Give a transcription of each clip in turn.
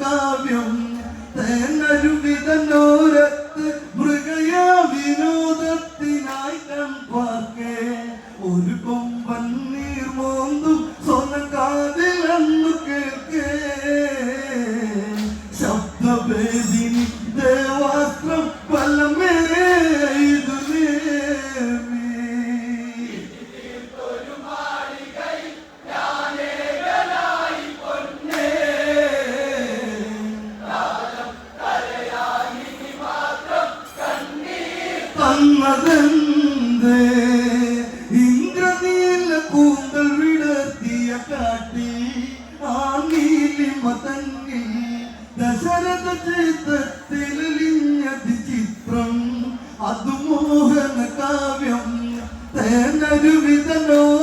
Welcome. and I do with the know.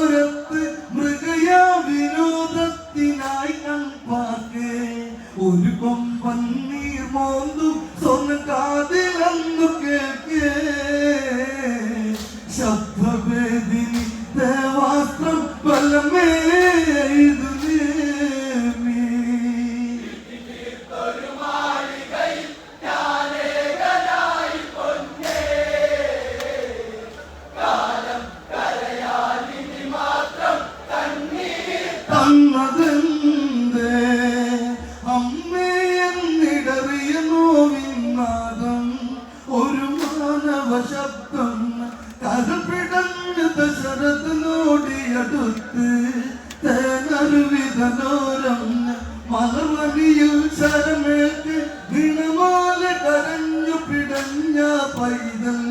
dünya paydalı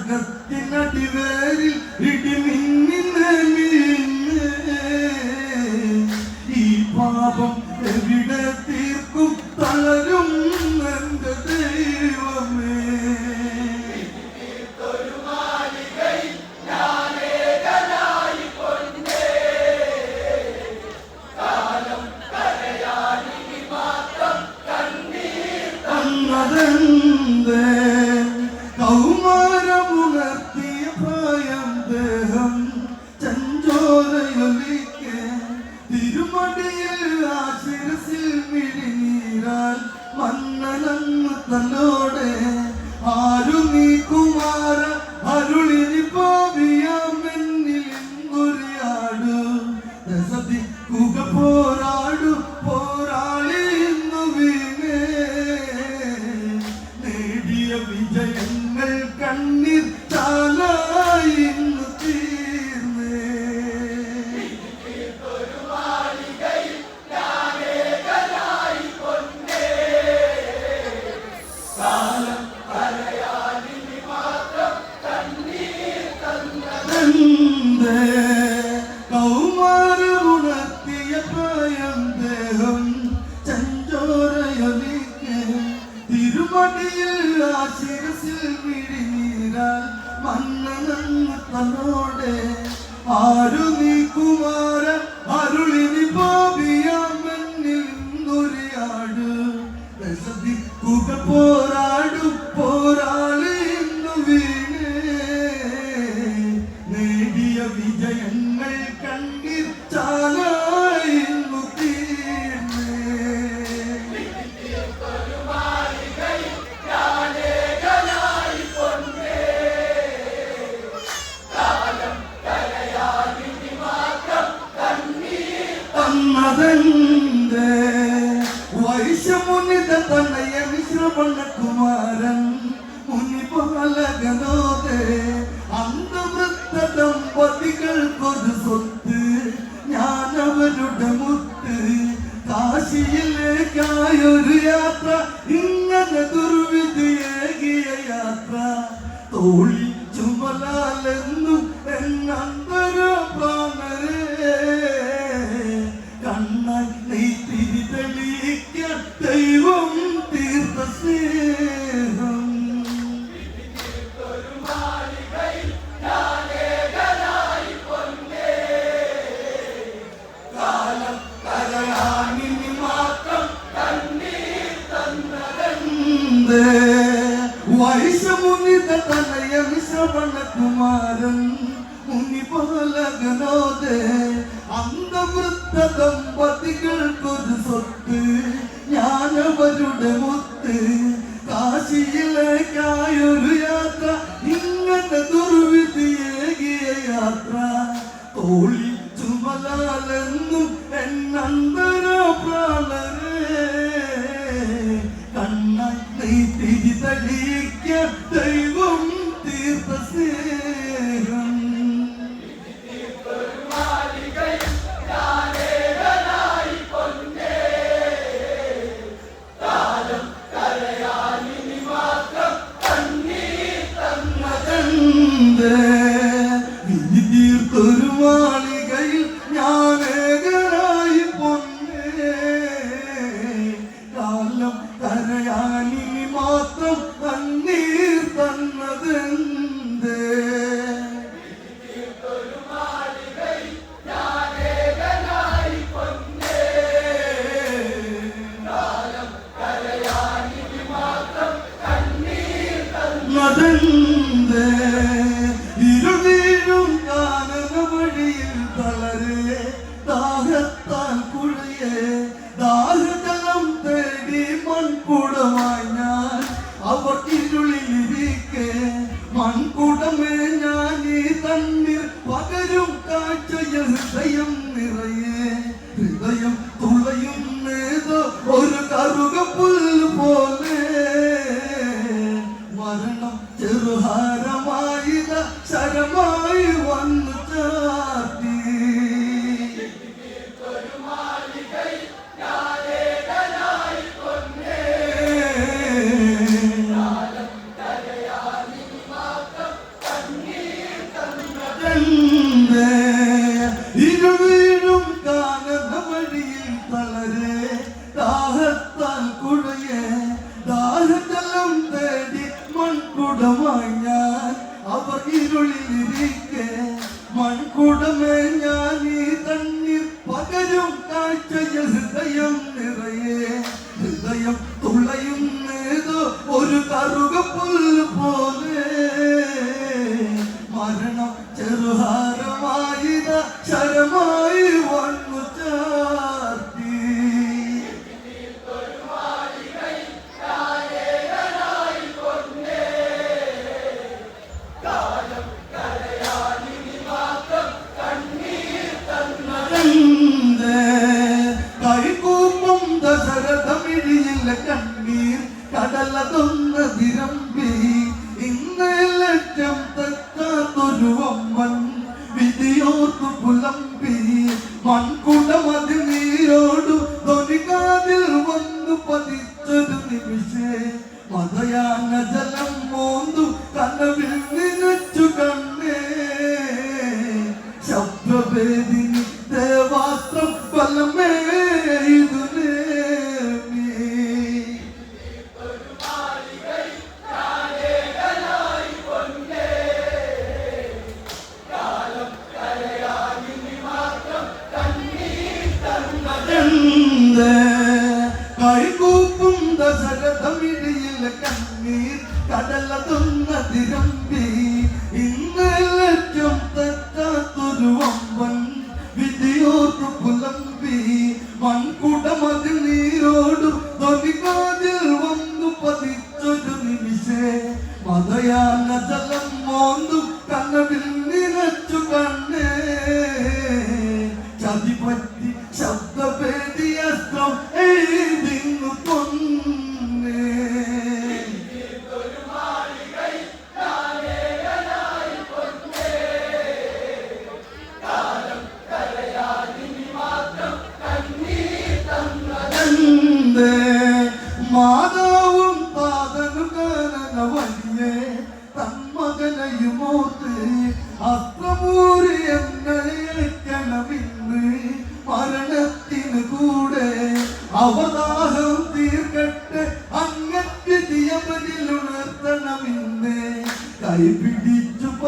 നഗത്തിനടിവേരിൽ ഇടിമിന്നിന് സ്നേഹം ചഞ്ചോറയൊലിക്ക് തിരുമടിയിൽ ആ ശിരസിൽ വിഴിനീരാൽ തന്നോടെ. ആരു നീ കുമാര കുമാരൻ മുനിപാലകനോദേ അന്തവൃത്ത ദമ്പതികൾക്കൊരു സ്വത്ത് ഞാൻ അവരുടെ മുത്ത് കാശിയിലേക്കായൊരു യാത്ര ശ്രവണകുമാരൻ മുനിപാലകനോദേ അന്തവൃത്ത ദമ്പതികൾക്കൊരു സ്വത്ത് ഞാനവരുടെ മുത്ത് കാശിയിലെ നിറയ ഹൃദയം നിറയെ ഹൃദയം തുളയും ഏതോ ഒരു കറുക പുല്ല് പോലെ മരണം ചെറുഹാരമായി ശരമായി വന്നു ചാർത്തി Mm-hmm. İnönü'yü Dale a tu. মনকুট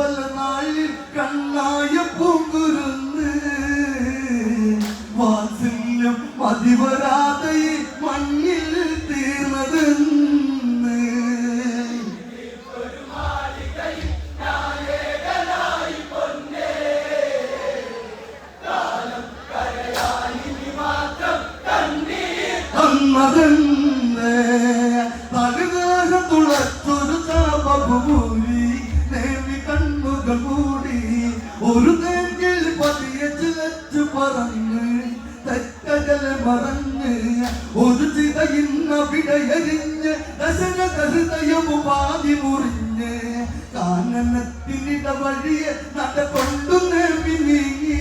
അമ്പല നാളിൽ കണ്ണായ പൂങ്കുരുന്ന് വാത്സല്യം അതിവരാതെ മണ്ണിൽ തീർന്നതെന്ന്. അന്നതെന്ന് തകദേശത്തുളത്തൊരു താപഭൂമി കണ്ണുകൾ മൂടി ഒരു നെഞ്ചിൽ പതിയെ ചിലച്ചു പറഞ്ഞ് തെറ്റകൽ മറഞ്ഞ് ഒരു ചിതയിന്ന വിടയരിഞ്ഞ് ദശരഥ ഹൃദയമു പാതി മുറിഞ്ഞ് കാനനത്തിനിട വഴിയെ നടകൊണ്ടു നേവി നീങ്ങി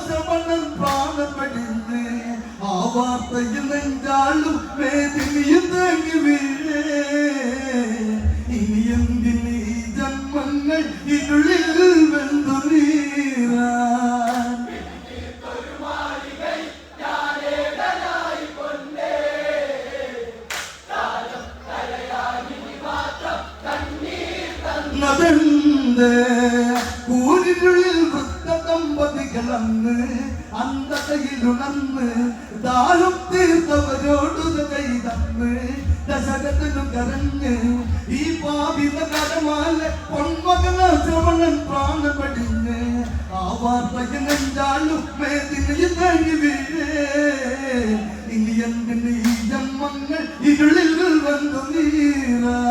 ശ്രവണൻ പ്രാണപ്പെടിഞ്ഞ് ആ വാർത്തയിൽ നെഞ്ചാളും വേദിനിയും തേങ്ങി വീഴേ. ഇനി എന്തിന് ഈ ജന്മങ്ങൾ ഇരുളിൽ വെന്തു നീറാൻ നദന്ത് കൂരിനുള്ളിൽ വൃത്ത ദമ്പതികളന്ന് അന്ധതയിലുണർന്ന് ദാഹം തീർത്തവരോടു ചെയ്തന്ന് ദശരഥനു കരഞ്ഞ് ഈ പാപിത കരമാല പൊന്മകന ശ്രവണൻ പ്രാണപടിഞ്ഞ് ആ വാർത്തയിൽ നെഞ്ചാളും മേദിനയിൽ തങ്ങി വീഴേ ഇനി എന്തിന് ഈ ജന്മങ്ങൾ ഇരുളിൽ വന്നു നീറാൻ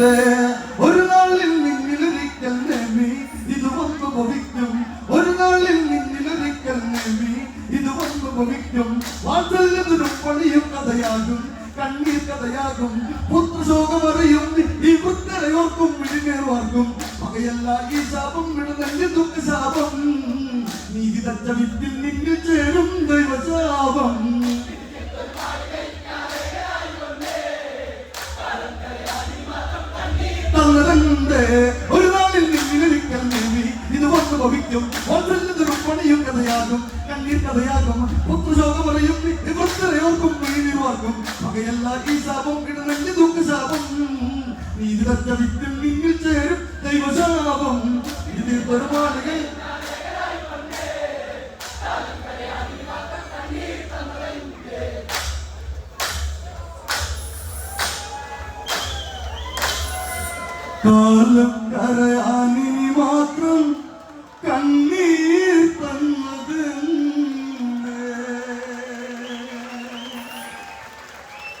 നടന്ന് ഒരു നാളിൽ നിന്നിലൊരിക്കൽ നേമി ഇത് വന്നു ഭവിക്കും. ഒരു നാളിൽ നിന്നിലൊരിക്കൽ നേമി ഇത് വന്നു ഭവിക്കും. വാത്സല്യത്തിനും പണിയും കഥയാകും കണ്ണീർ കഥയാകും. പുത്രശോകമറിയും ഈ പുത്രയോർക്കും വിഴിനേർവാർക്കും പകയല്ല ഈ ശാപം വിടുന്നെങ്കിൽ ദുഃഖശാപം നീതി തച്ച വിത്തിൽ നിന്നിൽ ചേരും ദൈവശാപം. തന്നതണ്ട് ഒരു നാളിൽ നിന്നിലൊരിക്കൽ നീവി ഇത് വന്നു ഭവിക്കും. ഒന്നൊരു പണിയും കഥയാകും. കണ്ണീർ കഥയാകും. പുത്രശോകമറിയും ഇവർക്കറിയോർക്കും വീണിവാർക്കും പകയല്ല ഈ ശാപം ഇടുന്നെങ്കിൽ ദുഃഖ ശാപം. നീതി തച്ച വിത്തിൽ നിന്നിൽ ചേരും ദൈവശാപം. ഇത് പെരുമാളുകൾ কল করে আনি